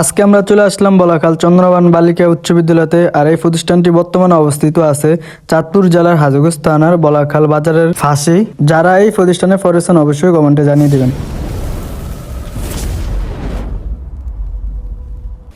আজকে আমরা চলে আসলাম বলাকাল চন্দ্রবান বালিকা উচ্চ বিদ্যালয়তে আর এই প্রতিষ্ঠানটি বর্তমানে অবস্থিত আছে চাঁদপুর জেলার হাজুগঞ্জ থানার বলাখাল বাজারের ফাঁসি। যারা এই প্রতিষ্ঠানে পড়েছেন অবশ্যই কমেন্টে জানিয়ে দিবেন।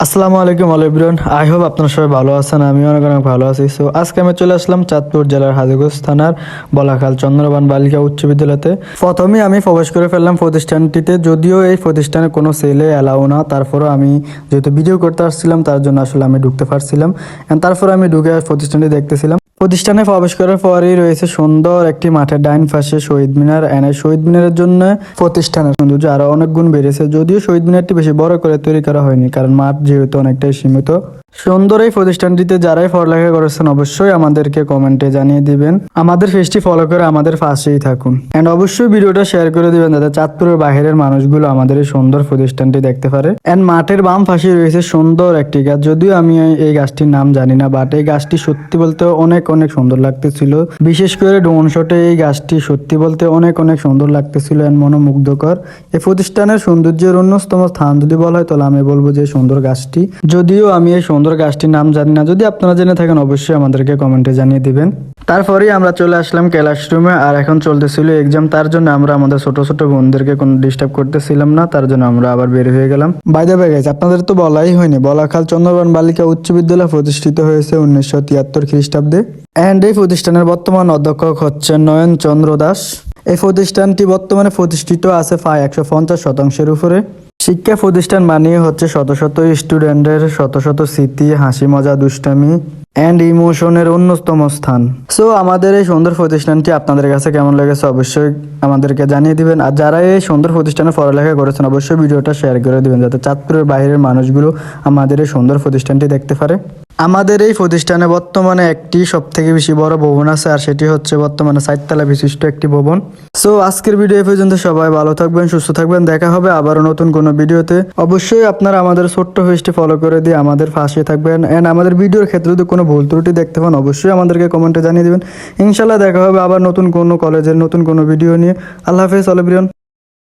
আসসালামু আলাইকুম আলিব্রন আই হোপ আপনারা সবাই ভালো আছেন আমি অনেক অনেক ভালো আছি। সো, আজকে আমি চলে আসলাম চাঁদপুর জেলার হাজিগঞ্জ থানার বলাখাল চন্দ্রবান বালিকা উচ্চ বিদ্যালয়তে। প্রথমে আমি প্রবেশ করে ফেললাম প্রতিষ্ঠানটিতে, যদিও এই প্রতিষ্ঠানে কোনো সেলে অ্যালাউ না, তারপরও আমি যেহেতু ভিডিও করতে আসছিলাম, তার জন্য আসলে আমি ঢুকতে পারছিলাম। তারপর তারপরে আমি ঢুকে প্রতিষ্ঠানটি দেখতেছিলাম। প্রতিষ্ঠানে প্রবেশ করার পরেই রয়েছে সুন্দর একটি মাঠের ডাইন পাশে শহীদ মিনার এনে শহীদ মিনারের জন্য প্রতিষ্ঠানের সৌন্দর্য আরও অনেক গুণ বেড়েছে। যদিও শহীদ মিনারটি বেশি বড় করে তৈরি করা হয়নি, কারণ মাঠ যেহেতু অনেকটাই সীমিত। সুন্দর এই প্রতিষ্ঠানটিতে যারাই পড়ালেখা করেছেন, অবশ্যই আমাদেরকে কমেন্টে জানিয়ে দিবেন। আমাদের ফেসটি ফলো করে আমাদের পাশেই থাকুন। এন্ড অবশ্যই ভিডিওটা শেয়ার করে দিবেন যাতে চাঁদপুরের বাইরের মানুষগুলো আমাদের এই সুন্দর প্রতিষ্ঠানটি দেখতে পারে। এন্ড মাঠের বাম পাশে রয়েছে সুন্দর একটি গাছ। যদিও আমি এই- গাছটির নাম জানি না বাট এই গাছটি সত্যি বলতে অনেক অনেক সুন্দর লাগতেছিল। বিশেষ করে ডোন শটে এই গাছটি সত্যি বলতে অনেক অনেক সুন্দর লাগতেছিল এন্ড মনোমুগ্ধকর। এই প্রতিষ্ঠানের সৌন্দর্যের অন্যতম স্থান যদি বলা হয়, তাহলে আমি বলব যে সুন্দর গাছটি। যদিও আমি এই সুন্দর গাছটির নাম জানি না। যদি আপনারা জেনে থাকেন, অবশ্যই আমাদেরকে কমেন্টে জানিয়ে দিবেন। তারপরেই আমরা চলে আসলাম ক্লাসরুমে, আর এখন চলতেছিল এক্সাম তার জন্য আমরা আমাদের ছোট ছোট বোনদেরকে কোনো ডিস্টার্ব করতেছিলাম না, তার জন্য আমরা আবার বের হয়ে গেলাম। বাইদে বেগে গেছে আপনাদের তো বলাই হয়নি। বলাখাল চন্দ্রবান বালিকা উচ্চ বিদ্যালয় প্রতিষ্ঠিত হয়েছে উনিশশো তিয়াত্তর খ্রিস্টাব্দে। অ্যান্ড এই প্রতিষ্ঠানের বর্তমান অধ্যক্ষ হচ্ছেন নয়ন চন্দ্র দাস। এই প্রতিষ্ঠানটি বর্তমানে প্রতিষ্ঠিত আছে প্রায় একশো পঞ্চাশ শতাংশের উপরে। শিক্ষা প্রতিষ্ঠান মানিয়ে হচ্ছে শত শত স্টুডেন্টের শত শত স্মৃতি, হাসি, মজা, দুষ্টামি অ্যান্ড ইমোশনের অন্যতম স্থান। সো আমাদের এই সুন্দর প্রতিষ্ঠানটি আপনাদের কাছে কেমন লেগেছে অবশ্যই আমাদেরকে জানিয়ে দিবেন। আর যারা এই সুন্দর প্রতিষ্ঠানে পড়ালেখা করেছেন, অবশ্যই ভিডিওটা শেয়ার করে দিবেন যাতে চাঁদপুরের বাইরের মানুষগুলো আমাদের এই সুন্দর প্রতিষ্ঠানটি দেখতে পারে। আমাদের এই প্রতিষ্ঠানে বর্তমানে একটি সব থেকে বেশি বড় ভবন আছে, আর সেটি হচ্ছে বর্তমানে চারতলা বিশিষ্ট একটি ভবন। সো আজকের ভিডিও পর্যন্ত। সবাই ভালো থাকবেন, সুস্থ থাকবেন। দেখা হবে আবারও নতুন কোনো ভিডিওতে অবশ্যই আপনারা আমাদের ছোট্ট পেজটি ফলো করে দিয়ে আমাদের পাশে থাকবেন। অ্যান্ড আমাদের ভিডিওর ক্ষেত্রে যদি কোনো ভুল ত্রুটি দেখতে পান, অবশ্যই আমাদেরকে কমেন্টে জানিয়ে দেবেন। ইনশাল্লাহ দেখা হবে আবার নতুন কোনো কলেজের নতুন কোনো ভিডিও নিয়ে। আল্লাহ হাফেজ অলবিরিয়ন